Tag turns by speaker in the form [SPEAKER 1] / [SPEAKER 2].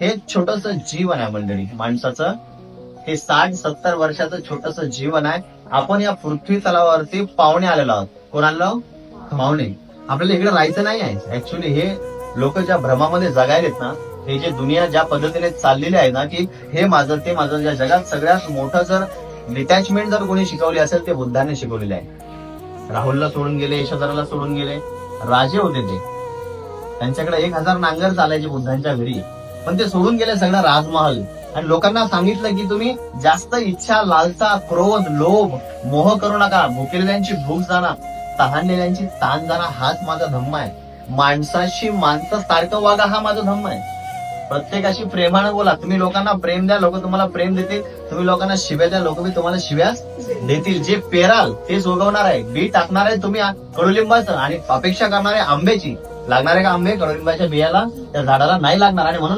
[SPEAKER 1] हे छोटस जीवन आहे मंडळी. माणसाचं हे साठ सत्तर वर्षाचं छोटस जीवन आहे. आपण या पृथ्वी तलावावरती पाहुणे आलेलो आहोत. कोणाला पाहुणे. आपल्याला इकडे राहायचं नाही आहे. ऍक्च्युली हे लोक ज्या भ्रमामध्ये जगायलेत ना हे जे दुनिया ज्या पद्धतीने चाललेली आहे ना की हे माझं ते माझं ज्या जगात सगळ्यात मोठं जर डिटॅचमेंट जर कोणी शिकवली असेल ते बुद्धाने शिकवलेले आहे. राहुलला सोडून गेले यशोधराला सोडून गेले राजे होते ते. त्यांच्याकडे एक हजार नांगर चालायचे बुद्धांच्या घरी. पण ते सोडून गेले सगळं राजमहल. आणि लोकांना सांगितलं की तुम्ही जास्त इच्छा लालसा क्रोध लोभ मोह करू नका. भुकेलेल्यांची भूक जाणार तहानलेल्यांची ताण जाणार हाच माझा धम्म आहे. माणसाशी माणसं सारखं वागा हा माझा धम्म आहे. प्रत्येकाशी प्रेमानं बोला. तुम्ही लोकांना प्रेम द्या लोक तुम्हाला प्रेम देतील. तुम्ही लोकांना शिव्या द्या लोक तुम्हाला शिव्या देतील. जे पेराल तेच उगवणार आहे. बी टाकणार आहे तुम्ही कडुलिंबाचं. आणि अपेक्षा करणार आहे आंब्याची. लागणार आहे का आंबे? कडुलिंबाच्या बियाला त्या झाडाला नाही लागणार. आणि म्हणून